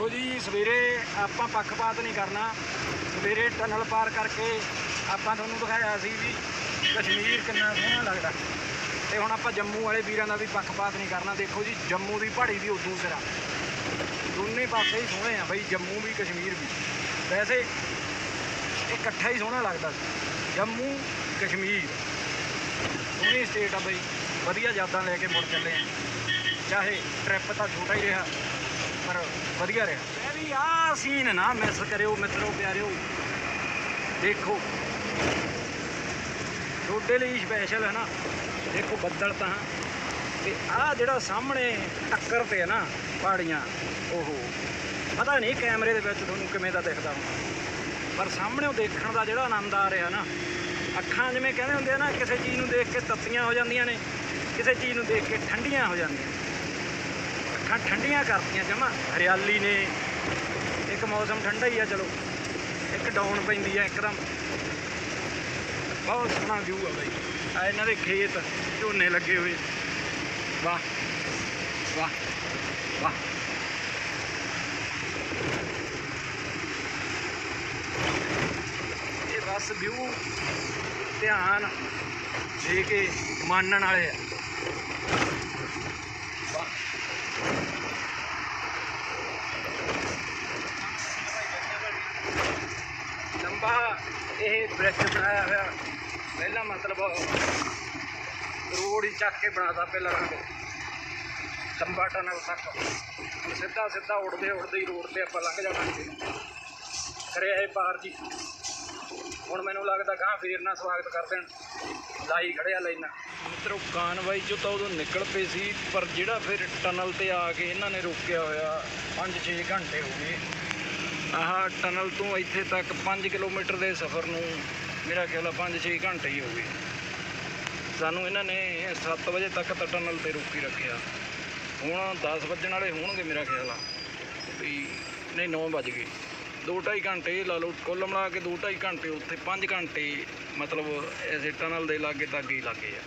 ਦੇਖੋ ਜੀ, ਸਵੇਰੇ ਆਪਾਂ ਪੱਖਪਾਤ ਨਹੀਂ ਕਰਨਾ। ਸਵੇਰੇ ਟਨਲ ਪਾਰ ਕਰਕੇ ਆਪਾਂ ਤੁਹਾਨੂੰ ਦਿਖਾਇਆ ਸੀ ਵੀ ਕਸ਼ਮੀਰ ਕਿੰਨਾ ਸੋਹਣਾ ਲੱਗਦਾ। ਤੇ ਹੁਣ ਆਪਾਂ ਜੰਮੂ ਵਾਲੇ ਵੀਰਾਂ ਦਾ ਵੀ ਪੱਖਪਾਤ ਨਹੀਂ ਕਰਨਾ। ਦੇਖੋ ਜੀ, ਜੰਮੂ ਦੀ ਪਹਾੜੀ ਵੀ ਉਦੋਂ ਸਿਰਾ ਦੋਨੇ ਪਾਸੇ ਹੀ ਸੋਹਣੇ ਆ ਬਈ, ਜੰਮੂ ਵੀ, ਕਸ਼ਮੀਰ ਵੀ। ਵੈਸੇ ਇਹ ਇਕੱਠਾ ਹੀ ਸੋਹਣਾ ਲੱਗਦਾ ਸੀ। ਜੰਮੂ, ਕਸ਼ਮੀਰ। ਦੋਨੇ ਸਟੇਟ ਆ ਬਈ, ਵਧੀਆ ਯਾਦਾਂ ਲੈ ਕੇ ਮੁੜ ਚੱਲੇ ਆ। ਚਾਹੇ ਟ੍ਰਿਪ ਤਾਂ ਛੋਟਾ ਹੀ ਰਿਹਾ। ਪਰ ਵਧੀਆ ਰਿਹਾ। ਮੈਂ ਵੀ ਆਹ ਸੀਨ ਨਾ ਮਿਸ ਕਰਿਓ ਮਿੱਤਰੋ, ਪਿਆਰਿਓ। ਦੇਖੋ। ਤੁਹਾਡੇ ਲਈ ਸਪੈਸ਼ਲ ਹੈ ਨਾ। ਦੇਖੋ ਬੱਦਲ ਤਾਂ। ਤੇ ਆਹ ਜਿਹੜਾ ਸਾਹਮਣੇ ਟੱਕਰ ਤੇ ਹੈ ਨਾ ਪਹਾੜੀਆਂ ਓਹੋ ਪਤਾ ਨਹੀਂ ਕੈਮਰੇ ਦੇ ਵਿੱਚ ਤੁਹਾਨੂੰ ਕਿਵੇਂ ਦਾ ਦਿਖਦਾ ਹੋਣਾ। ਪਰ ਸਾਹਮਣੇ ਉਹ ਦੇਖਣ ਦਾ ਜਿਹੜਾ ਆਨੰਦ ਆ ਰਿਹਾ ਨਾ, ਅੱਖਾਂ ਜਿਵੇਂ ਕਹਿੰਦੇ ਹੁੰਦੇ ਆ ਨਾ, ਕਿਸੇ ਚੀਜ਼ ਨੂੰ ਦੇਖ ਕੇ ਤੱਤੀਆਂ ਹੋ ਜਾਂਦੀਆਂ ਨੇ, ਕਿਸੇ ਚੀਜ਼ ਨੂੰ ਦੇਖ ਕੇ ਠੰਡੀਆਂ ਹੋ ਜਾਂਦੀਆਂ ਅੱਖਾਂ ਠੰਡੀਆਂ ਕਰਤੀਆਂ ਜਮਾ। ਹਰਿਆਲੀ ਨੇ। ਇੱਕ ਮੌਸਮ ਠੰਡਾ ਹੀ ਆ, ਚਲੋ। ਇੱਕ ਡਾਊਨ ਪੈਂਦੀ ਆ ਇੱਕਦਮ। ਬਹੁਤ ਸੋਹਣਾ ਵਿਊ ਆ ਬਾਈ। ਆ ਇਹਨਾਂ ਦੇ ਖੇਤ, ਝੋਨੇ ਲੱਗੇ ਹੋਏ। ਵਾਹ। ਵਾਹ। ਵਾਹ। ਇਹ ਬਸ ਵਿਊ ਧਿਆਨ ਦੇ ਕੇ ਮਾਨਣ ਵਾਲੇ ਆ ਵਾਹ ਲੰਬਾ ਇਹ ਬ੍ਰਿਜ ਬਣਾਇਆ ਹੋਇਆ। ਪਹਿਲਾਂ ਮਤਲਬ ਰੋਡ ਹੀ ਚੱਕ ਕੇ ਬਣਾਤਾ ਪਹਿਲਾਂ ਰੰਗ ਲੰਬਾ ਟਨਲ ਤੱਕ। ਸਿੱਧਾ ਸਿੱਧਾ ਉੜਦੇ ਉੜਦੇ ਹੀ ਰੋਡ ਤੇ ਆਪਾਂ ਲੰਘ ਜਾਣਾ ਸੀ। ਕਰਿਆ ਇਹ ਪਾਰ ਜੀ। ਹੁਣ ਮੈਨੂੰ ਲੱਗਦਾ ਗਾਂ ਫੇਰ ਨਾ ਸਵਾਗਤ ਕਰ ਦੇਣ। ਲਾਈ ਖੜਿਆ ਲੈਣਾ ਮਿੱਤਰੋ, ਕਾਨਵਾਈ ਚੋਂ ਤਾਂ ਉਦੋਂ ਨਿਕਲ ਪਏ ਸੀ, ਪਰ ਜਿਹੜਾ ਫਿਰ ਟਨਲ ਤੇ ਆ ਕੇ ਇਹਨਾਂ ਨੇ ਰੋਕਿਆ ਹੋਇਆ 5-6 ਘੰਟੇ ਹੋ ਗਏ। ਆਹ ਟਨਲ ਤੋਂ ਇੱਥੇ ਤੱਕ 5 ਕਿਲੋਮੀਟਰ ਦੇ ਸਫ਼ਰ ਨੂੰ ਮੇਰਾ ਖਿਆਲ ਆ 5-6 ਘੰਟੇ ਹੀ ਹੋ ਗਏ। ਸਾਨੂੰ ਇਹਨਾਂ ਨੇ 7 ਵਜੇ ਤੱਕ ਤਾਂ ਟਨਲ ਤੇ ਰੋਕੀ ਰੱਖਿਆ। ਹੁਣ 10 ਵੱਜਣ ਵਾਲੇ ਹੋਣਗੇ ਮੇਰਾ ਖਿਆਲ ਆ। ਵੀ ਨਹੀਂ 9 ਵੱਜ ਗਏ। 2-2.5 ਘੰਟੇ ਲਾ ਲਓ, ਕੁੱਲ ਮਿਲਾ ਕੇ 2-2.5 ਘੰਟੇ ਉੱਥੇ 5 ਘੰਟੇ ਮਤਲਬ ਐਸੇ ਟਨਲ ਦੇ ਲਾਗੇ ਤੱਕ ਹੀ ਲੱਗੇ ਆ।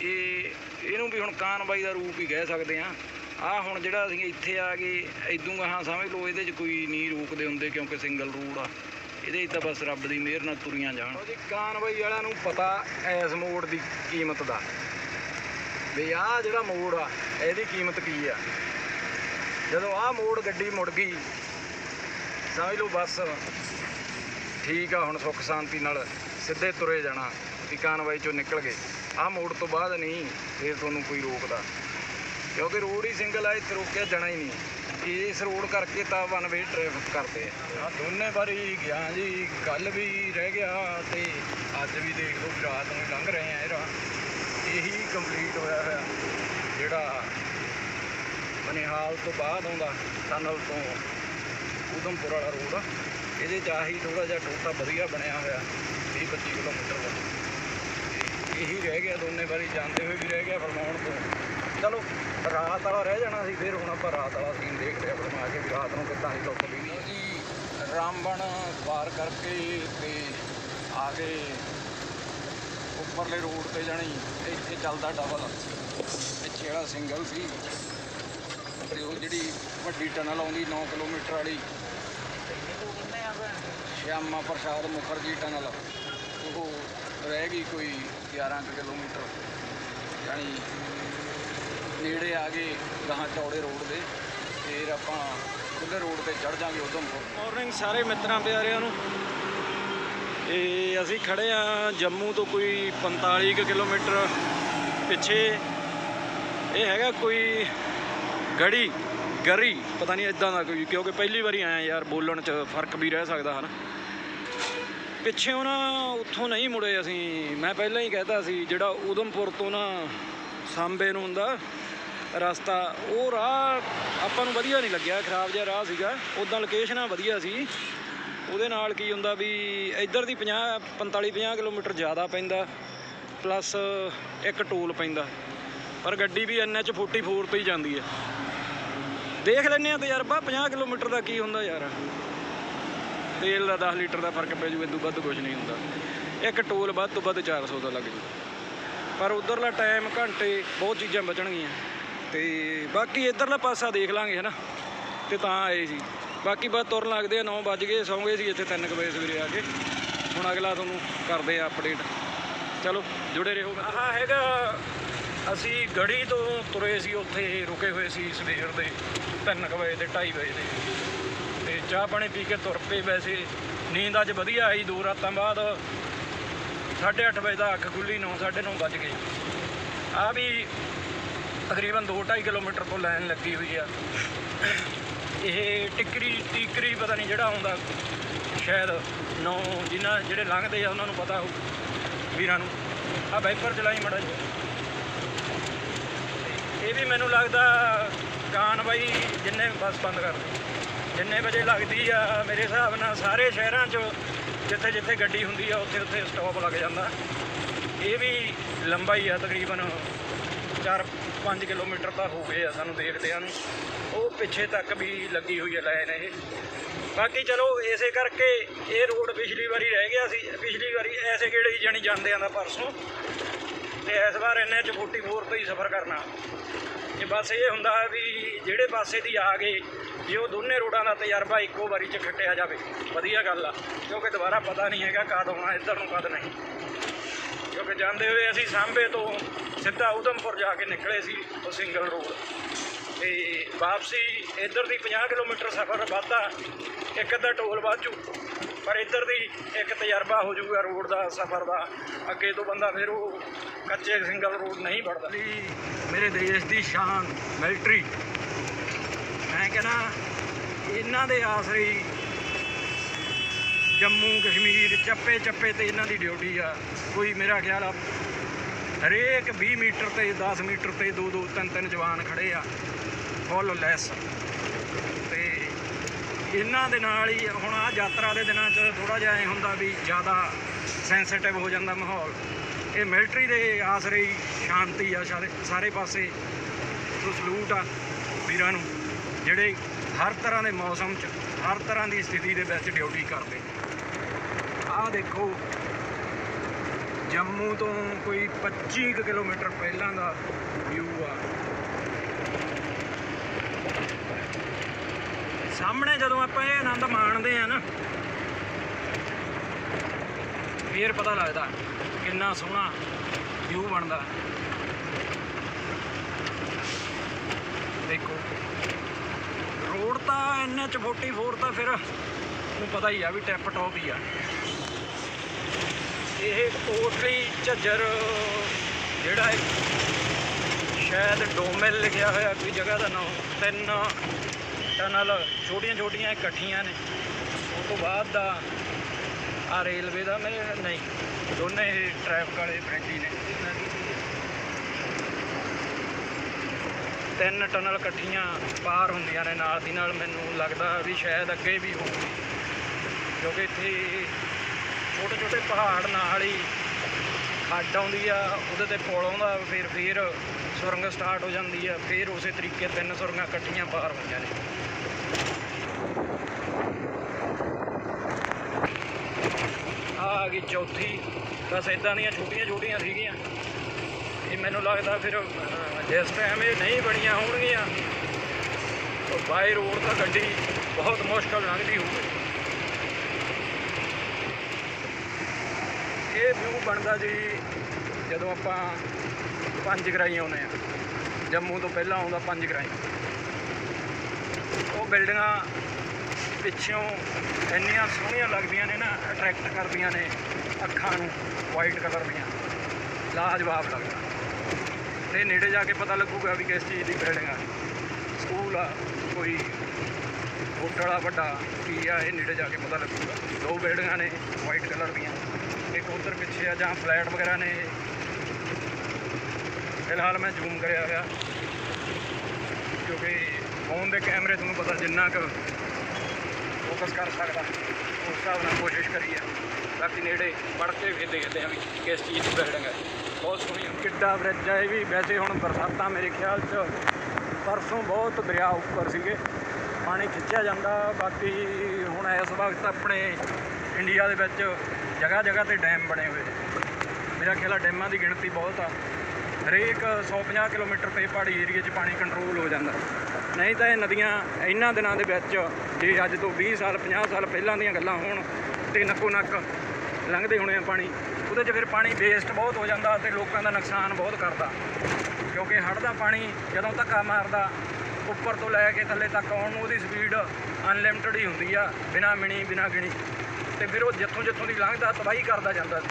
ਇਹ, ਇਹਨੂੰ ਵੀ ਹੁਣ ਕਾਨਵਾਈ ਦਾ ਰੂਪ ਹੀ ਕਹਿ ਸਕਦੇ ਆ ਆ ਹੁਣ ਜਿਹੜਾ ਅਸੀਂ ਇੱਥੇ ਆ ਗਏ ਇਦੋਂ ਗਾਹਾਂ ਸਮਝ ਲਓ ਇਹਦੇ 'ਚ ਕੋਈ ਨਹੀਂ ਰੋਕਦੇ ਹੁੰਦੇ ਕਿਉਂਕਿ ਸਿੰਗਲ ਰੋਡ ਆ। ਇਹਦੇ 'ਚ ਤਾਂ ਬਸ ਰੱਬ ਦੀ ਮਿਹਰ ਨਾਲ ਤੁਰੀਆਂ ਜਾਣ। ਜੀ ਕਾਨਬਾਈ ਵਾਲਿਆਂ ਨੂੰ ਪਤਾ ਐਸ ਮੋੜ ਦੀ ਕੀਮਤ ਦਾ। ਵੀ ਆਹ ਜਿਹੜਾ ਮੋੜ ਆ, ਇਹਦੀ ਕੀਮਤ ਕੀ ਆ? ਜਦੋਂ ਆਹ ਮੋੜ ਗੱਡੀ ਮੁੜ ਗਈ, ਸਮਝ ਲਓ ਬਸ ਠੀਕ ਆ, ਹੁਣ ਸੁੱਖ ਸ਼ਾਂਤੀ ਨਾਲ ਸਿੱਧੇ ਤੁਰੇ ਜਾਣਾ ਵੀ ਕਾਨਵਾਈ ਚੋਂ ਨਿਕਲ ਗਏ। ਆਹ ਮੋੜ ਤੋਂ ਬਾਅਦ ਨਹੀਂ, ਫੇਰ ਤੁਹਾਨੂੰ ਕੋਈ ਰੋਕਦਾ। ਕਿਉਂਕਿ ਰੋਡ ਹੀ ਸਿੰਗਲ ਆ, ਇੱਥੇ ਰੋਕਿਆ ਜਾਣਾ ਹੀ ਨਹੀਂ ਇਸ ਰੋਡ ਕਰਕੇ ਤਾਂ ਵਨ ਵੇ ਟ੍ਰੈਫਿਕ ਕਰਦੇ ਆ। ਆਹ ਦੋਨੇ ਵਾਰੀ ਗਿਆ ਜੀ ਕੱਲ ਵੀ ਰਹਿ ਗਿਆ ਤੇ ਅੱਜ ਵੀ ਦੇਖ ਲਓ ਵੀ ਰਾਤ ਨੂੰ ਹੀ ਲੰਘ ਰਹੇ ਆ ਇਹਦਾ। ਇਹੀ ਕੰਪਲੀਟ ਹੋਇਆ ਹੋਇਆ, ਜਿਹੜਾ ਬਨਿਹਾਲ ਤੋਂ ਬਾਅਦ ਆਉਂਦਾ ਟਨਲ ਤੋਂ ਉਧਮਪੁਰ ਵਾਲਾ ਰੋਡ, ਇਹਦੇ ਚ ਆਹੀ ਥੋੜਾ ਜਿਹਾ ਟੋਟਾ ਵਧੀਆ ਬਣਿਆ ਹੋਇਆ 20 25 ਕਿਲੋਮੀਟਰ ਦਾ। ਤੇ ਇਹੀ ਰਹਿ ਗਿਆ, ਦੋਨੇ ਵਾਰੀ ਜਾਂਦੇ ਹੋਏ ਵੀ ਰਹਿ ਗਿਆ ਫਰਮਾਉਣ ਤੋਂ। ਚਲੋ, ਰਾਤ ਵਾਲਾ ਰਹਿ ਜਾਣਾ ਸੀ, ਫਿਰ ਹੁਣ ਆਪਾਂ ਰਾਤ ਵਾਲਾ ਸੀਨ ਦੇਖਦੇ ਲਿਆ ਬਣਾ ਕੇ ਵੀ ਰਾਤ ਨੂੰ ਕਿੱਦਾਂ ਦੀ ਲੁੱਕ ਵੀ ਜੀ ਰਾਮਬਣ ਪਾਰ ਕਰਕੇ ਤੇ ਆ ਗਏ ਉੱਪਰਲੇ ਰੋਡ ਤੇ ਜਾਣੀ, ਇੱਥੇ ਚੱਲਦਾ ਡਬਲ ਪਿੱਛੇ ਜਿਹੜਾ ਸਿੰਗਲ ਸੀ। ਤੇ ਉਹ ਜਿਹੜੀ ਵੱਡੀ ਟਨਲ ਆਉਂਦੀ 9 ਕਿਲੋਮੀਟਰ ਵਾਲੀ। ਸ਼ਿਆਮਾ ਪ੍ਰਸਾਦ ਮੁਖਰਜੀ ਟਨਲ ਉਹ ਰਹਿ ਗਈ ਕੋਈ 11 ਕੁ ਕਿਲੋਮੀਟਰ। ਜਾਣੀ ਨੇੜੇ ਆ ਗਏ ਗਾਹਾਂ ਚੌੜੇ ਰੋਡ ਦੇ, ਫਿਰ ਆਪਾਂ ਖੁੱਲੇ ਰੋਡ ਤੇ ਚੜ ਜਾਾਂਗੇ ਉਧਮਪੁਰ ਮਾਰਨਿੰਗ ਸਾਰੇ ਮਿੱਤਰਾਂ, ਪਿਆਰਿਆਂ ਨੂੰ। ਇਹ ਅਸੀਂ ਖੜੇ ਆ ਜੰਮੂ ਤੋਂ ਕੋਈ 45 ਕੁ ਕਿਲੋਮੀਟਰ ਪਿੱਛੇ। ਇਹ ਹੈਗਾ ਕੋਈ ਗੜੀ, ਗਰੀ, ਪਤਾ ਨਹੀਂ ਇਦਾਂ ਦਾ ਕੋਈ, ਕਿਉਂਕਿ ਪਹਿਲੀ ਵਾਰੀ ਆਇਆ ਯਾਰ, ਬੋਲਣ 'ਚ ਫ਼ਰਕ ਵੀ ਰਹਿ ਸਕਦਾ, ਹਨ। ਪਿੱਛੇੋਂ ਨਾ ਉੱਥੋਂ ਨਹੀਂ ਮੁੜੇ ਅਸੀਂ। ਮੈਂ ਪਹਿਲਾਂ ਹੀ ਕਹਿਤਾ ਸੀ, ਜਿਹੜਾ ਉਦਮਪੁਰ ਤੋਂ ਨਾ ਸਾਂਬੇ ਨੂੰ ਹੁੰਦਾ ਰਸਤਾ, ਉਹ ਰਾਹ ਆਪਾਂ ਨੂੰ ਵਧੀਆ ਨਹੀਂ ਲੱਗਿਆ, ਖਰਾਬ ਜਿਹਾ ਰਾਹ ਸੀਗਾ। ਉਦਾਂ ਲੋਕੇਸ਼ਨਾਂ ਵਧੀਆ ਸੀ। ਉਹਦੇ ਨਾਲ ਕੀ ਹੁੰਦਾ ਵੀ ਇੱਧਰ ਦੀ 50 45 50 ਕਿਲੋਮੀਟਰ ਜ਼ਿਆਦਾ ਪੈਂਦਾ ਪਲੱਸ ਇੱਕ ਟੋਲ ਪੈਂਦਾ। ਪਰ ਗੱਡੀ ਵੀ ਐਨਐਚ 44 ਤੇ ਹੀ ਜਾਂਦੀ ਹੈ। ਦੇਖ ਲੈਨੇ ਆ ਤਜਰਬਾ 50 ਕਿਲੋਮੀਟਰ ਦਾ ਕੀ ਹੁੰਦਾ ਯਾਰ। ਤੇਲ ਦਾ 10 ਲੀਟਰ ਦਾ ਫ਼ਰਕ ਪੈ ਜੂ, ਇਦੋਂ ਵੱਧ ਕੁਝ ਨਹੀਂ ਹੁੰਦਾ। ਇੱਕ ਟੋਲ ਵੱਧ ਤੋਂ ਵੱਧ 400 ਦਾ ਲੱਗ ਜੂ। ਪਰ ਉਧਰਲਾ ਟਾਈਮ ਘੰਟੇ ਬਹੁਤ ਚੀਜ਼ਾਂ ਬਚਣਗੀਆਂ। ਤੇ ਬਾਕੀ ਇਧਰਲਾ ਪਾਸਾ ਦੇਖ ਲਾਂਗੇ ਹਨਾ, ਤੇ ਤਾਂ ਆਏ ਸੀ ਬਾਕੀ ਬਸ ਤੁਰਨ ਲੱਗਦੇ ਆ 9 ਵੱਜ ਗਏ, ਸੌਂ ਗਏ ਸੀ ਇੱਥੇ 3 ਵਜੇ ਸਵੇਰੇ ਆ ਕੇ। ਹੁਣ ਅਗਲਾ ਤੁਹਾਨੂੰ ਕਰਦੇ ਆ ਅਪਡੇਟ ਚਲੋ, ਜੁੜੇ ਰਹੋ ਆਹ ਹੈਗਾ, ਅਸੀਂ ਗੜੀ ਤੋਂ ਤੁਰੇ ਸੀ, ਉੱਥੇ ਰੁਕੇ ਹੋਏ ਸੀ ਸਵੇਰ ਦੇ 3 ਵਜੇ ਦੇ 2:30 ਵਜੇ ਦੇ। ਤੇ ਚਾਹ ਪਾਣੀ ਪੀ ਕੇ ਤੁਰ ਪਏ ਵੈਸੇ। ਨੀਂਦ ਅੱਜ ਵਧੀਆ ਆਈ, ਦੋ ਰਾਤਾਂ ਬਾਅਦ 8:30 ਵਜੇ ਦਾ ਅੱਖ ਖੁੱਲੀ 9 9:30 ਵੱਜ ਗਏ। ਆ ਵੀ ਤਕਰੀਬਨ 2.5 ਕਿਲੋਮੀਟਰ ਤੋਂ ਲਾਈਨ ਲੱਗੀ ਹੋਈ ਆ। ਇਹ ਟਿਕਰੀ ਟਿਕਰੀ ਪਤਾ ਨਹੀਂ ਜਿਹੜਾ ਆਉਂਦਾ ਸ਼ਾਇਦ ਨੌ ਜਿਨ੍ਹਾਂ ਜਿਹੜੇ ਲੰਘਦੇ ਆ, ਉਹਨਾਂ ਨੂੰ ਪਤਾ ਹੋ ਵੀਰਾਂ ਨੂੰ। ਆ ਵਾਈਪਰ ਚਲਾਈ ਮੜਾ ਜੀ ਇਹ ਵੀ ਮੈਨੂੰ ਲੱਗਦਾ ਕਾਨ ਬਾਈ ਜਿੰਨੇ ਬੱਸ ਬੰਦ ਕਰ ਦਿਓ ਜਿੰਨੇ ਵਜੇ ਲੱਗਦੀ ਆ, ਮੇਰੇ ਹਿਸਾਬ ਨਾਲ ਸਾਰੇ ਸ਼ਹਿਰਾਂ 'ਚ ਜਿੱਥੇ ਜਿੱਥੇ ਗੱਡੀ ਹੁੰਦੀ ਆ, ਉੱਥੇ ਉੱਥੇ ਸਟਾਪ ਲੱਗ ਜਾਂਦਾ। ਇਹ ਵੀ ਲੰਬਾਈ ਆ ਤਕਰੀਬਨ 4-5 ਕਿਲੋਮੀਟਰ ਤਾਂ ਹੋ ਗਏ ਆ ਸਾਨੂੰ ਦੇਖਦਿਆਂ ਨੂੰ। ਉਹ ਪਿੱਛੇ ਤੱਕ ਵੀ ਲੱਗੀ ਹੋਈ ਹੈ ਲਾਈਨ ਇਹ। ਬਾਕੀ ਚਲੋ, ਇਸੇ ਕਰਕੇ ਇਹ ਰੋਡ ਪਿਛਲੀ ਵਾਰੀ ਰਹਿ ਗਿਆ ਸੀ। ਪਿਛਲੀ ਵਾਰੀ ਐਸੇ ਕਿਹੜੇ ਹੀ ਜਾਣੀ ਜਾਂਦੇ ਆਂਦਾ ਪਰਸੋਂ। ਤੇ ਇਸ ਵਾਰ ਇੰਨੇ ਚ 44 ਤੋਂ ਹੀ ਸਫ਼ਰ ਕਰਨਾ। ਇਹ ਬਸ ਇਹ ਹੁੰਦਾ ਵੀ ਜਿਹੜੇ ਪਾਸੇ ਦੀ ਆ ਗਏ, ਜੇ ਉਹ ਦੋਨੇ ਰੋਡਾਂ ਦਾ ਤਜਰਬਾ ਇੱਕੋ ਵਾਰੀ ਚ ਖੱਟਿਆ ਜਾਵੇ। ਵਧੀਆ ਗੱਲ ਆ, ਕਿਉਂਕਿ ਦੁਬਾਰਾ ਪਤਾ ਨਹੀਂ ਹੈਗਾ ਕਦ ਆਉਣਾ, ਇੱਧਰ ਨੂੰ ਕਦ ਨਹੀਂ। ਕਿਉਂਕਿ ਜਾਂਦੇ ਹੋਏ ਅਸੀਂ ਸਾਂਬੇ ਤੋਂ ਸਿੱਧਾ ਉਧਮਪੁਰ ਜਾ ਕੇ ਨਿਕਲੇ ਸੀ ਉਹ ਸਿੰਗਲ ਰੋਡ। ਤੇ ਵਾਪਸੀ ਇੱਧਰ ਦੀ 50 ਕਿਲੋਮੀਟਰ ਸਫ਼ਰ ਵੱਧਦਾ ਇੱਕ ਅੱਧਾ ਟੋਲ ਵਾਜੂ ਪਰ ਇੱਧਰ ਦੀ ਇੱਕ ਤਜਰਬਾ ਹੋ ਜਾਊਗਾ ਰੋਡ ਦਾ, ਸਫ਼ਰ ਦਾ। ਅੱਗੇ ਤੋਂ ਬੰਦਾ ਫਿਰ ਉਹ ਕੱਚੇ ਸਿੰਗਲ ਰੋਡ ਨਹੀਂ ਵੜਦਾ। ਮੇਰੇ ਦੇਸ਼ ਦੀ ਸ਼ਾਨ, ਮਿਲਟਰੀ। ਮੈਂ ਕਹਿੰਦਾ, ਇਹਨਾਂ ਦੇ ਆਸਰੇ ਜੰਮੂ ਕਸ਼ਮੀਰ ਚੱਪੇ ਚੱਪੇ ਤੇ ਇਹਨਾਂ ਦੀ ਡਿਊਟੀ ਆ। ਕੋਈ ਮੇਰਾ ਖਿਆਲ ਆ, ਹਰੇਕ 20 ਮੀਟਰ ਤੇ 10 ਮੀਟਰ ਤੇ ਦੋ ਦੋ ਤਿੰਨ ਤਿੰਨ ਜਵਾਨ ਖੜੇ ਆ ਫੁੱਲ ਲੈਸ ਤੇ ਇਹਨਾਂ ਦੇ ਨਾਲ ਹੀ ਹੁਣ ਆ ਯਾਤਰਾ ਦੇ ਦਿਨਾਂ 'ਚ ਥੋੜਾ ਜਿਹਾ ਐ ਹੁੰਦਾ ਵੀ ਜ਼ਿਆਦਾ ਸੈਂਸਿਟਿਵ ਹੋ ਜਾਂਦਾ ਮਾਹੌਲ। ਇਹ ਮਿਲਟਰੀ ਦੇ ਆਸਰੇ ਹੀ ਸ਼ਾਂਤੀ ਆ ਸਾਰੇ ਸਾਰੇ ਪਾਸੇ। ਸੋ ਸਲੂਟ ਆ ਵੀਰਾਂ ਨੂੰ, ਜਿਹੜੇ ਹਰ ਤਰ੍ਹਾਂ ਦੇ ਮੌਸਮ 'ਚ, ਹਰ ਤਰ੍ਹਾਂ ਦੀ ਸਥਿਤੀ ਦੇ ਵਿੱਚ ਡਿਊਟੀ ਕਰਦੇ। ਆਹ ਦੇਖੋ, ਜੰਮੂ ਤੋਂ ਕੋਈ 25 ਕੁ ਕਿਲੋਮੀਟਰ ਪਹਿਲਾਂ ਦਾ ਵਿਊ ਆ। ਸਾਹਮਣੇ ਜਦੋਂ ਆਪਾਂ ਇਹ ਆਨੰਦ ਮਾਣਦੇ ਆ ਨਾ, ਫੇਰ ਪਤਾ ਲੱਗਦਾ ਕਿੰਨਾ ਸੋਹਣਾ ਵਿਊ ਬਣਦਾ। ਦੇਖੋ ਰੋਡ ਤਾਂ ਐਨਐਚ 44 ਤਾਂ ਫਿਰ ਨੂੰ ਪਤਾ ਹੀ ਆ ਵੀ ਟੈਪ ਟੌਪ ਹੀ ਆ। ਇਹ ਕੋਟਲੀ ਝੱਜਰ ਜਿਹੜਾ ਹੈ ਸ਼ਾਇਦ ਡੋਮਿਲ ਲਿਖਿਆ ਹੋਇਆ ਕੋਈ ਜਗ੍ਹਾ ਦਾ ਨਾਮ, ਤਿੰਨ ਟਨਲ ਛੋਟੀਆਂ ਛੋਟੀਆਂ ਇਕੱਠੀਆਂ ਨੇ। ਉਸ ਤੋਂ ਬਾਅਦ ਦਾ ਆ ਰੇਲਵੇ ਦਾ ਮੈਂ ਨਹੀਂ, ਦੋਨੇ ਇਹ ਟ੍ਰੈਫਿਕ ਵਾਲੇ ਫਰੈਂਡੀ ਨੇ। ਤਿੰਨ ਟਨਲ ਇਕੱਠੀਆਂ ਪਾਰ ਹੁੰਦੀਆਂ ਨੇ ਨਾਲ ਦੀ ਨਾਲ ਮੈਨੂੰ ਲੱਗਦਾ ਵੀ ਸ਼ਾਇਦ ਅੱਗੇ ਵੀ ਹੋਊਗੀ। ਕਿਉਂਕਿ ਇੱਥੇ ਛੋਟੇ ਛੋਟੇ ਪਹਾੜ ਨਾਲ ਹੀ ਹੱਡ ਆਉਂਦੀ ਆ, ਉਹਦੇ ਤੇ ਪੁਲ ਆਉਂਦਾ ਫਿਰ ਫਿਰ ਸੁਰੰਗ ਸਟਾਰਟ ਹੋ ਜਾਂਦੀ ਆ, ਫਿਰ ਉਸੇ ਤਰੀਕੇ ਤਿੰਨ ਸੁਰੰਗਾਂ ਇਕੱਠੀਆਂ ਪਾਰ ਹੁੰਦੀਆਂ ਨੇ। ਆ ਆ ਗਈ ਚੌਥੀ। ਬਸ ਇਦਾਂ ਦੀਆਂ ਛੋਟੀਆਂ ਛੋਟੀਆਂ ਸੀਗੀਆਂ। ਇਹ ਮੈਨੂੰ ਲੱਗਦਾ ਫਿਰ ਅਹ, ਜਿਸ ਟਾਈਮ ਇਹ ਨਹੀਂ ਬਣੀਆਂ ਹੋਣਗੀਆਂ। ਤਾਂ ਬਾਈ ਰੋਡ ਤਾਂ ਗੱਡੀ ਬਹੁਤ ਮੁਸ਼ਕਲ ਲੰਘਦੀ ਹੋਊਗੀ। ਇਹ ਵਿਊ ਬਣਦਾ ਜੀ ਜਦੋਂ ਆਪਾਂ ਪੰਜ ਗਰਾਈ ਆਉਂਦੇ ਆ ਜੰਮੂ ਤੋਂ ਪਹਿਲਾਂ ਆਉਂਦਾ ਪੰਜ ਗਰਾਈ ਉਹ ਬਿਲਡਿੰਗਾਂ ਪਿੱਛੋਂ ਇੰਨੀਆਂ ਸੋਹਣੀਆਂ ਲੱਗਦੀਆਂ ਨੇ ਨਾ ਅਟਰੈਕਟ ਕਰਦੀਆਂ ਨੇ ਅੱਖਾਂ ਨੂੰ ਵਾਈਟ ਕਲਰ ਦੀਆਂ। ਲਾਜਵਾਬ ਲੱਗਦਾ। ਤੇ ਨੇੜੇ ਜਾ ਕੇ ਪਤਾ ਲੱਗੂਗਾ ਵੀ ਕਿਸ ਚੀਜ਼ ਦੀ ਬਿਲਡਿੰਗ ਆ। ਸਕੂਲ ਆ, ਕੋਈ ਹੋਟਲ ਆ ਵੱਡਾ, ਕੀ ਆ, ਇਹ ਨੇੜੇ ਜਾ ਕੇ ਪਤਾ ਲੱਗੂਗਾ। ਦੋ ਬਿਲਡਿੰਗਾਂ ਨੇ ਵਾਈਟ ਕਲਰ ਦੀਆਂ। ਇੱਕ ਉਧਰ ਪਿੱਛੇ ਆ ਜਾਂ ਫਲੈਟ ਵਗੈਰਾ ਨੇ। ਫਿਲਹਾਲ ਮੈਂ ਜ਼ੂਮ ਕਰਿਆ ਹੋਇਆ। ਕਿਉਂਕਿ ਫੋਨ ਦੇ ਕੈਮਰੇ ਤੁਹਾਨੂੰ ਪਤਾ ਜਿੰਨਾ ਕੁ ਫੋਕਸ ਕਰ ਸਕਦਾ, ਉਸ ਹਿਸਾਬ ਨਾਲ ਕੋਸ਼ਿਸ਼ ਕਰੀ ਆ ਬਾਕੀ ਨੇੜੇ ਵੜ ਕੇ ਵੀ ਦੇਖਦੇ ਆ ਵੀ ਕਿਸ ਚੀਜ਼ ਦੀ ਬਿਲਡਿੰਗ ਹੈ ਬਹੁਤ ਸੋਹਣੀ ਕਿੱਡਾ ਬ੍ਰਿਜ ਹੈ ਇਹ ਵੀ। ਵੈਸੇ ਹੁਣ ਬਰਸਾਤਾਂ ਮੇਰੇ ਖਿਆਲ 'ਚ ਪਰਸੋਂ ਬਹੁਤ ਦਰਿਆ ਉੱਪਰ ਸੀਗੇ। ਪਾਣੀ ਖਿੱਚਿਆ ਜਾਂਦਾ। ਬਾਕੀ ਹੁਣ ਇਸ ਵਕਤ ਆਪਣੇ ਇੰਡੀਆ ਦੇ ਵਿੱਚ ਜਗ੍ਹਾ ਜਗ੍ਹਾ ਤੇ ਡੈਮ ਬਣੇ ਹੋਏ ਮੇਰਾ ਖਿਆਲ ਆ ਡੈਮਾਂ ਦੀ ਗਿਣਤੀ ਬਹੁਤ ਆ। ਹਰੇਕ 150 ਕਿਲੋਮੀਟਰ ਤੇ ਪਹਾੜੀ ਏਰੀਆ 'ਚ ਪਾਣੀ ਕੰਟਰੋਲ ਹੋ ਜਾਂਦਾ। ਨਹੀਂ ਤਾਂ ਇਹ ਨਦੀਆਂ ਇਹਨਾਂ ਦਿਨਾਂ ਦੇ ਵਿੱਚ ਜੇ ਅੱਜ ਤੋਂ 20 ਸਾਲ 50 ਸਾਲ ਪਹਿਲਾਂ ਦੀਆਂ ਗੱਲਾਂ ਹੋਣ ਤੇ ਨੱਕੋ ਨੱਕ ਲੰਘਦੇ ਹੋਣੇ ਆ ਪਾਣੀ, ਉਹਦੇ 'ਚ ਫਿਰ ਪਾਣੀ ਵੇਸਟ ਬਹੁਤ ਹੋ ਜਾਂਦਾ ਤੇ ਲੋਕਾਂ ਦਾ ਨੁਕਸਾਨ ਬਹੁਤ ਕਰਦਾ। ਕਿਉਂਕਿ ਹੜ੍ਹ ਦਾ ਪਾਣੀ ਜਦੋਂ ਧੱਕਾ ਮਾਰਦਾ, ਉੱਪਰ ਤੋਂ ਲੈ ਕੇ ਥੱਲੇ ਤੱਕ ਆਉਣ ਨੂੰ ਉਹਦੀ ਸਪੀਡ ਅਨਲਿਮਟਿਡ ਹੀ ਹੁੰਦੀ ਆ, ਬਿਨਾ ਮਿਣੀ, ਬਿਨਾ ਗਿਣੀ। ਤੇ ਫਿਰ ਉਹ ਜਿੱਥੋਂ ਜਿੱਥੋਂ ਦੀ ਲੰਘਦਾ, ਤਬਾਹੀ ਕਰਦਾ ਜਾਂਦਾ ਸੀ।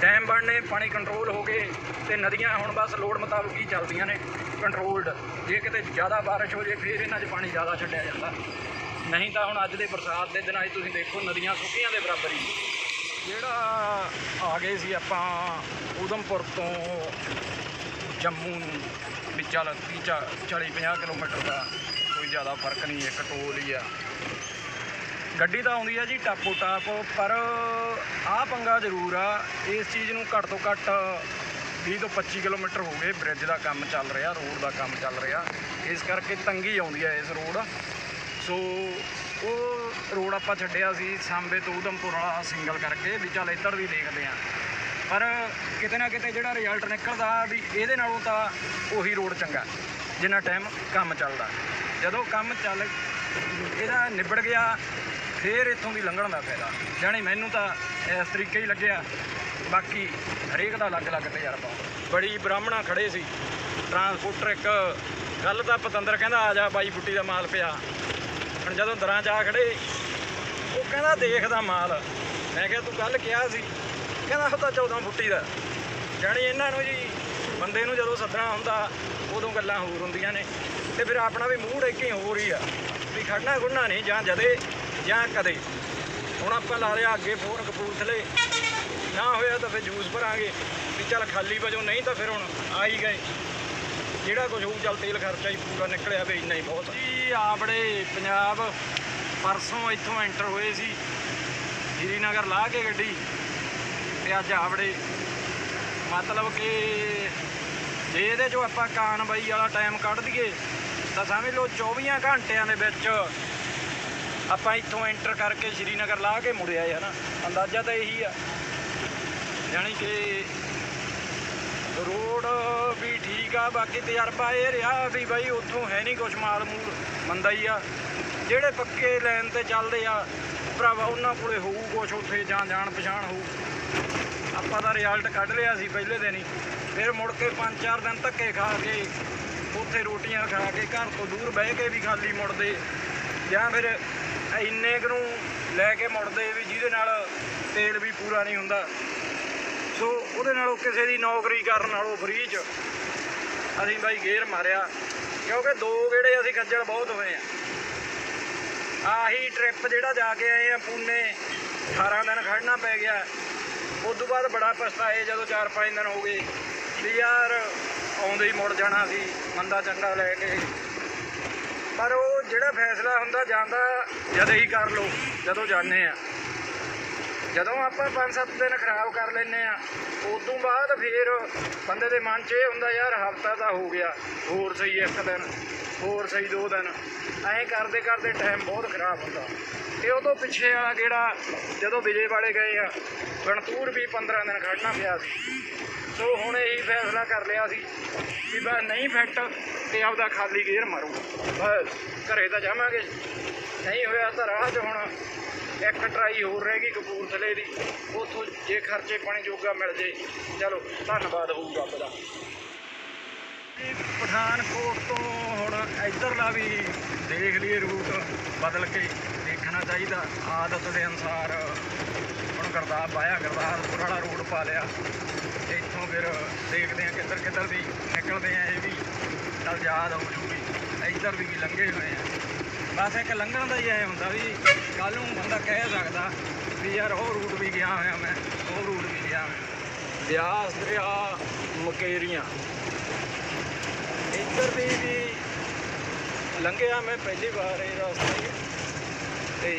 ਡੈਮ ਬਣਨੇ, ਪਾਣੀ ਕੰਟਰੋਲ ਹੋ ਗਏ ਤੇ ਨਦੀਆਂ ਹੁਣ ਬਸ ਲੋੜ ਮੁਤਾਬਕ ਹੀ ਚੱਲਦੀਆਂ ਨੇ ਕੰਟਰੋਲਡ ਜੇ ਕਿਤੇ ਜ਼ਿਆਦਾ ਬਾਰਿਸ਼ ਹੋ ਜੇ, ਫਿਰ ਇਹਨਾਂ 'ਚ ਪਾਣੀ ਜ਼ਿਆਦਾ ਛੱਡਿਆ ਜਾਂਦਾ। ਨਹੀਂ ਤਾਂ ਹੁਣ ਅੱਜ ਦੇ ਬਰਸਾਤ ਦੇ ਦਿਨਾਂ 'ਚ ਤੁਸੀਂ ਦੇਖੋ ਨਦੀਆਂ ਸੁੱਕੀਆਂ ਦੇ ਬਰਾਬਰ ਹੀ। ਜਿਹੜਾ ਆ ਗਏ ਸੀ ਆਪਾਂ ਉਦਮਪੁਰ ਤੋਂ ਜੰਮੂ ਨੂੰ, ਵੀ ਚੱਲ 30 40 50 ਕਿਲੋਮੀਟਰ ਦਾ ਕੋਈ ਜ਼ਿਆਦਾ ਫ਼ਰਕ ਨਹੀਂ ਇੱਕ ਟੋਲ ਹੀ ਆ। ਗੱਡੀ ਤਾਂ ਆਉਂਦੀ ਆ ਜੀ ਟਾਪੋ ਟਾਪ, ਪਰ ਆਹ ਪੰਗਾ ਜ਼ਰੂਰ ਆ, ਇਸ ਚੀਜ਼ ਨੂੰ ਘੱਟ ਤੋਂ ਘੱਟ 20 ਤੋਂ 25 ਕਿਲੋਮੀਟਰ ਹੋ ਗਏ, ਬ੍ਰਿਜ ਦਾ ਕੰਮ ਚੱਲ ਰਿਹਾ, ਰੋਡ ਦਾ ਕੰਮ ਚੱਲ ਰਿਹਾ। ਇਸ ਕਰਕੇ ਤੰਗੀ ਆਉਂਦੀ ਆ ਇਸ ਰੋਡ। ਸੋ ਉਹ ਰੋਡ ਆਪਾਂ ਛੱਡਿਆ ਸੀ, ਸਾਂਬੇ ਤੋਂ ਉਧਮਪੁਰ ਵਾਲਾ ਸਿੰਗਲ ਕਰਕੇ, ਵੀ ਚੱਲ ਇੱਧਰ ਵੀ ਦੇਖਦੇ ਆ ਪਰ ਕਿਤੇ ਨਾ ਕਿਤੇ ਜਿਹੜਾ ਰਿਜ਼ਲਟ ਨਿਕਲਦਾ ਵੀ ਇਹਦੇ ਨਾਲੋਂ ਤਾਂ ਉਹੀ ਰੋਡ ਚੰਗਾ ਜਿੰਨਾ ਟਾਈਮ ਕੰਮ ਚੱਲਦਾ। ਜਦੋਂ ਕੰਮ ਚੱਲ ਇਹਦਾ ਨਿਬੜ ਗਿਆ, ਫੇਰ ਇੱਥੋਂ ਦੀ ਲੰਘਣ ਦਾ ਫਾਇਦਾ। ਜਾਣੀ ਮੈਨੂੰ ਤਾਂ ਇਸ ਤਰੀਕੇ ਹੀ ਲੱਗਿਆ। ਬਾਕੀ ਹਰੇਕ ਦਾ ਅਲੱਗ-ਅਲੱਗ ਤਜਰਬਾ। ਬੜੀ ਬ੍ਰਾਹਮਣਾ ਖੜੇ ਸੀ। ਟਰਾਂਸਪੋਰਟਰ ਇੱਕ ਗੱਲ ਤਾਂ ਪਤੰਦਰ ਕਹਿੰਦਾ, ਆ ਜਾ ਬਾਈ ਬੁੱਟੀ ਦਾ ਮਾਲ ਪਿਆ। ਹੁਣ ਜਦੋਂ ਦਰਾਂ 'ਚ ਆ ਖੜੇ, ਉਹ ਕਹਿੰਦਾ ਦੇਖਦਾ ਮਾਲ। ਮੈਂ ਕਿਹਾ, ਤੂੰ ਕੱਲ ਕਿਹਾ ਸੀ? ਕਹਿੰਦਾ, ਉਹ ਤਾਂ 14 ਫੁੱਟੀ ਦਾ ਜਾਣੀ ਇਹਨਾਂ ਨੂੰ ਜੀ, ਬੰਦੇ ਨੂੰ ਜਦੋਂ ਸੱਦਣਾ ਹੁੰਦਾ, ਉਦੋਂ ਗੱਲਾਂ ਹੋਰ ਹੁੰਦੀਆਂ ਨੇ। ਤੇ ਫਿਰ ਆਪਣਾ ਵੀ ਮੂਡ ਇੱਕ ਹੀ ਹੋਰ ਹੀ ਆ, ਵੀ ਖੜਨਾ ਖੁੜਨਾ ਨਹੀਂ, ਜਾਂ ਜਦੇ, ਜਾਂ ਕਦੇ। ਹੁਣ ਆਪਾਂ ਲਾ ਲਿਆ ਅੱਗੇ ਫੋਨ ਕਪੂਰਥਲੇ। ਨਾ ਹੋਇਆ ਤਾਂ ਫਿਰ ਜੂਸ ਭਰਾਂਗੇ। ਵੀ ਚੱਲ ਖਾਲੀ ਵਜੋਂ ਨਹੀਂ ਤਾਂ ਫਿਰ ਹੁਣ ਆ ਹੀ ਗਏ। ਜਿਹੜਾ ਕੁਝ ਹੋਊ, ਚੱਲ ਤੇਲ ਖਰਚਾ ਹੀ ਪੂਰਾ ਨਿਕਲਿਆ ਵੀ ਇੰਨਾ ਹੀ ਬਹੁਤ ਜੀ, ਆਪਣੇ ਪੰਜਾਬ ਪਰਸੋਂ ਇੱਥੋਂ ਐਂਟਰ ਹੋਏ ਸੀ, ਸ਼੍ਰੀਨਗਰ ਲਾ ਕੇ ਗੱਡੀ ਤੇ ਅੱਜ ਆਵੜੇ ਮਤਲਬ ਕਿ ਜੇ ਇਹਦੇ ਚੋਂ ਆਪਾਂ ਕਾਨਵਾਈ ਵਾਲਾ ਟਾਈਮ ਕੱਢ ਦਈਏ, ਤਾਂ ਸਮਝ ਲਓ 24 ਘੰਟਿਆਂ ਦੇ ਵਿੱਚ ਆਪਾਂ ਇੱਥੋਂ ਐਂਟਰ ਕਰਕੇ ਸ਼੍ਰੀਨਗਰ ਲਾ ਕੇ ਮੁੜਿਆ ਹੈ ਨਾ। ਅੰਦਾਜ਼ਾ ਤਾਂ ਇਹੀ ਆ। ਯਾਨੀ ਕਿ ਰੋਡ ਵੀ ਠੀਕ ਆ, ਬਾਕੀ ਤਜਰਬਾ ਇਹ ਰਿਹਾ ਵੀ ਬਾਈ ਉੱਥੋਂ ਹੈ ਨਹੀਂ ਕੁਛ ਮਾਲ ਮੂਲ ਮੰਦਾ ਹੀ ਆ। ਜਿਹੜੇ ਪੱਕੇ ਲਾਈਨ ਤੇ ਚੱਲਦੇ ਆ, ਭਰਾਵਾ ਉਹਨਾਂ ਕੋਲੇ ਹੋਊ ਕੁਛ, ਉੱਥੇ ਜਾਂ ਜਾਣ ਪਛਾਣ ਹੋਊ। ਆਪਾਂ ਦਾ ਰਿਜ਼ਲਟ ਕੱਢ ਲਿਆ ਸੀ ਪਹਿਲੇ ਦਿਨ ਹੀ। ਫਿਰ ਮੁੜ ਕੇ 5-4 ਦਿਨ ਧੱਕੇ ਖਾ ਕੇ, ਉੱਥੇ ਰੋਟੀਆਂ ਖਾ ਕੇ ਘਰ ਤੋਂ ਦੂਰ ਬਹਿ ਕੇ ਵੀ ਖਾਲੀ ਮੁੜਦੇ। ਜਾਂ ਫਿਰ ਇੰਨੇ ਕੁ ਨੂੰ ਲੈ ਕੇ ਮੁੜਦੇ ਵੀ ਜਿਹਦੇ ਨਾਲ ਤੇਲ ਵੀ ਪੂਰਾ ਨਹੀਂ ਹੁੰਦਾ। ਸੋ ਉਹਦੇ ਨਾਲੋਂ ਕਿਸੇ ਦੀ ਨੌਕਰੀ ਕਰਨ ਨਾਲੋਂ ਫਰੀ ਚ ਅਸੀਂ ਬਾਈ ਗੇਰ ਮਾਰਿਆ, ਕਿਉਂਕਿ ਦੋ ਗੇੜੇ ਅਸੀਂ ਖੱਜਲ ਬਹੁਤ ਹੋਏ ਆ। ਆਹੀ ਟ੍ਰਿਪ ਜਿਹੜਾ ਜਾ ਕੇ ਆਏ ਆ ਪੂਨੇ 18 ਦਿਨ ਖੜਨਾ ਪੈ ਗਿਆ। ਉਸ ਤੋਂ ਬਾਅਦ ਬੜਾ ਪਛਤਾਏ ਜਦੋਂ 4-5 ਦਿਨ ਹੋ ਗਏ ਵੀ ਯਾਰ ਆਉਂਦੇ ਹੀ ਮੁੜ ਜਾਣਾ ਸੀ ਮੰਦਾ ਚੰਗਾ ਲੈ ਕੇ। ਪਰ ਉਹ ਜਿਹੜਾ ਫੈਸਲਾ ਹੁੰਦਾ ਜਾਂਦਾ, ਜਦੇ ਹੀ ਕਰ ਲਓ, ਜਦੋਂ ਜਾਂਦੇ ਆ। ਜਦੋਂ ਆਪਾਂ 5-7 ਦਿਨ ਖਰਾਬ ਕਰ ਲੈਨੇ ਆ ਉਸ ਤੋਂ ਬਾਅਦ ਫਿਰ ਬੰਦੇ ਦੇ ਮਨ 'ਚ ਇਹ ਹੁੰਦਾ, ਯਾਰ ਹਫਤਾ ਤਾਂ ਹੋ ਗਿਆ, ਹੋਰ ਸਹੀ ਇੱਕ ਦਿਨ, ਹੋਰ ਸਹੀ ਦੋ ਦਿਨ। ਐਂ ਕਰਦੇ ਕਰਦੇ ਟਾਈਮ ਬਹੁਤ ਖਰਾਬ ਹੁੰਦਾ। ਤੇ ਉਦੋਂ ਪਿੱਛੇ ਵਾਲਾ ਕਿਹੜਾ, ਜਦੋਂ ਵਿਜੇ ਵਾਲੇ ਗਏ ਆ, ਗਣਤੂਰ ਵੀ 15 ਦਿਨ ਖੜਨਾ ਪਿਆ ਸੀ। ਸੋ ਹੁਣ ਇਹੀ ਫੈਸਲਾ ਕਰ ਲਿਆ ਸੀ ਵੀ ਬਸ ਨਹੀਂ ਫਿੱਟ ਤੇ ਆਪਦਾ ਖਾਲੀ ਗੇਅਰ ਮਾਰੂ। ਬਸ, ਘਰੇ ਤਾਂ ਜਾਵਾਂਗੇ। ਨਹੀਂ ਹੋਇਆ ਤਾਂ ਰਾਹ 'ਚ ਹੁਣ ਇੱਕ ਟਰਾਈ ਹੋਰ ਰਹਿ ਗਈ ਕਪੂਰਥਲੇ ਦੀ। ਉੱਥੋਂ ਜੇ ਖਰਚੇ ਪਾਣੀ ਜੋਗਾ ਮਿਲ ਜੇ। ਚਲੋ, ਧੰਨਵਾਦ ਹੋਊਗਾ ਆਪਦਾ ਇਹ ਪਠਾਨਕੋਟ ਤੋਂ ਹੁਣ ਇੱਧਰਲਾ ਵੀ ਦੇਖ ਲਈਏ ਰੂਟ ਬਦਲ ਕੇ, ਦੇਖਣਾ ਚਾਹੀਦਾ ਆਦਤ ਦੇ ਅਨਸਾਰ। ਹੁਣ ਗਰਦਾਸ ਪਾਇਆ ਗੁਰਦਾਸਪੁਰ ਵਾਲਾ ਰੂਟ ਪਾ ਲਿਆ ਤੇ ਇੱਥੋਂ ਫਿਰ ਦੇਖਦੇ ਆ ਕਿੱਧਰ ਕਿੱਧਰ ਦੀ ਨਿਕਲਦੇ ਆ ਇਹ ਵੀ। ਚੱਲ ਯਾਦ ਹੋ ਜੂਗੀ ਇੱਧਰ ਵੀ ਲੰਘੇ ਹੋਏ ਆ ਬਸ ਇੱਕ ਲੰਘਣ ਦਾ ਹੀ ਇਹ ਹੁੰਦਾ ਵੀ ਕੱਲ ਨੂੰ ਬੰਦਾ ਕਹਿ ਸਕਦਾ ਵੀ ਯਾਰ ਉਹ ਰੂਟ ਵੀ ਗਿਆ ਹੋਇਆ ਮੈਂ, ਉਹ ਰੂਟ ਵੀ ਗਿਆ ਹੋਇਆ। ਬਿਆਸ ਦਰਿਆ, ਮਕੇਰੀਆਂ। ਇੱਧਰ ਦੀ ਵੀ ਲੰਘਿਆ ਮੈਂ ਪਹਿਲੀ ਵਾਰ ਇਹ ਰਸਤੇ ਤੇ।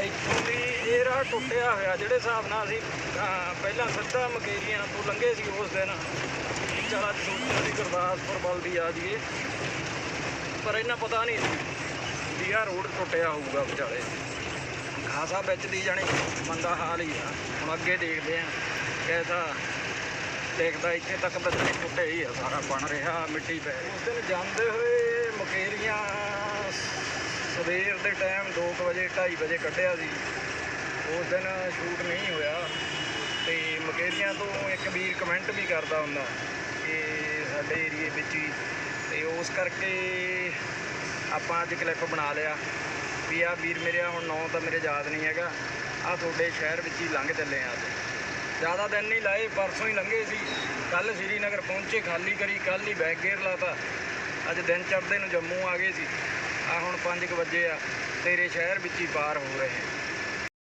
ਇੱਥੋਂ ਦੀ ਇਹ ਰਾਹ ਟੁੱਟਿਆ ਹੋਇਆ, ਜਿਹੜੇ ਹਿਸਾਬ ਨਾਲ ਅਸੀਂ ਪਹਿਲਾਂ ਸਿੱਧਾ ਮਕੇਰੀਆਂ ਤੋਂ ਲੰਘੇ ਸੀ ਉਸ ਦਿਨ ਚਲਾ ਸੋਚਿਆ ਵੀ ਗੁਰਦਾਸਪੁਰ ਵੱਲ ਦੀ ਆ ਜਾਈਏ। ਪਰ ਇਹਨਾਂ ਪਤਾ ਨਹੀਂ ਵੀ ਆਹ ਰੋਡ ਟੁੱਟਿਆ ਹੋਊਗਾ ਵਿਚਾਲੇ। ਖਾਸਾ ਵਿੱਚ ਦੀ ਜਾਣੀ ਮੰਦਾ ਹਾਲ ਹੀ ਆ। ਹੁਣ ਅੱਗੇ ਦੇਖਦੇ ਆ। ਕੈਸਾ ਦੇਖਦਾ ਇੱਥੇ ਤੱਕ ਤਾਂ ਜਿਹੜੇ ਟੁੱਟੇ ਹੀ ਆ, ਸਾਰਾ ਬਣ ਰਿਹਾ, ਮਿੱਟੀ ਪੈ ਉਸ ਦਿਨ ਜਾਂਦੇ ਹੋਏ ਮਕੇਰੀਆਂ ਸਵੇਰ ਦੇ ਟਾਈਮ 2 ਵਜੇ 2:30 ਵਜੇ ਕੱਢਿਆ ਸੀ। ਉਸ ਦਿਨ ਸ਼ੂਟ ਨਹੀਂ ਹੋਇਆ। ਤੇ ਮਕੇਰੀਆਂ ਤੋਂ ਇੱਕ ਵੀਰ ਕਮੈਂਟ ਵੀ ਕਰਦਾ ਹੁੰਦਾ ਕਿ ਸਾਡੇ ਏਰੀਏ ਵਿੱਚ ਹੀ ਤੇ ਉਸ ਕਰਕੇ ਆਪਾਂ ਅੱਜ ਕਲਿੱਪ ਬਣਾ ਲਿਆ ਵੀ ਆ ਵੀਰ ਮੇਰੇ ਹੁਣ ਨੌ ਤਾਂ ਮੇਰੇ ਯਾਦ ਨਹੀਂ ਹੈਗਾ। ਆ ਤੁਹਾਡੇ ਸ਼ਹਿਰ ਵਿੱਚ ਹੀ ਲੰਘ ਚੱਲੇ ਆ ਅੱਜ। ਜ਼ਿਆਦਾ ਦਿਨ ਨਹੀਂ ਲਾਏ, ਪਰਸੋਂ ਹੀ ਲੰਘੇ ਸੀ। ਕੱਲ ਸ੍ਰੀਨਗਰ ਪਹੁੰਚੇ, ਖਾਲੀ ਕਰੀ ਕੱਲ ਹੀ ਬੈਗ ਗੇਅਰ ਲਾਤਾ। ਅੱਜ ਦਿਨ ਚੜ੍ਹਦੇ ਨੂੰ ਜੰਮੂ ਆ ਗਏ ਸੀ। ਆ ਹੁਣ 5 ਵਜੇ ਆ। ਤੇਰੇ ਸ਼ਹਿਰ ਵਿੱਚ ਹੀ ਪਾਰ ਹੋ ਰਹੇ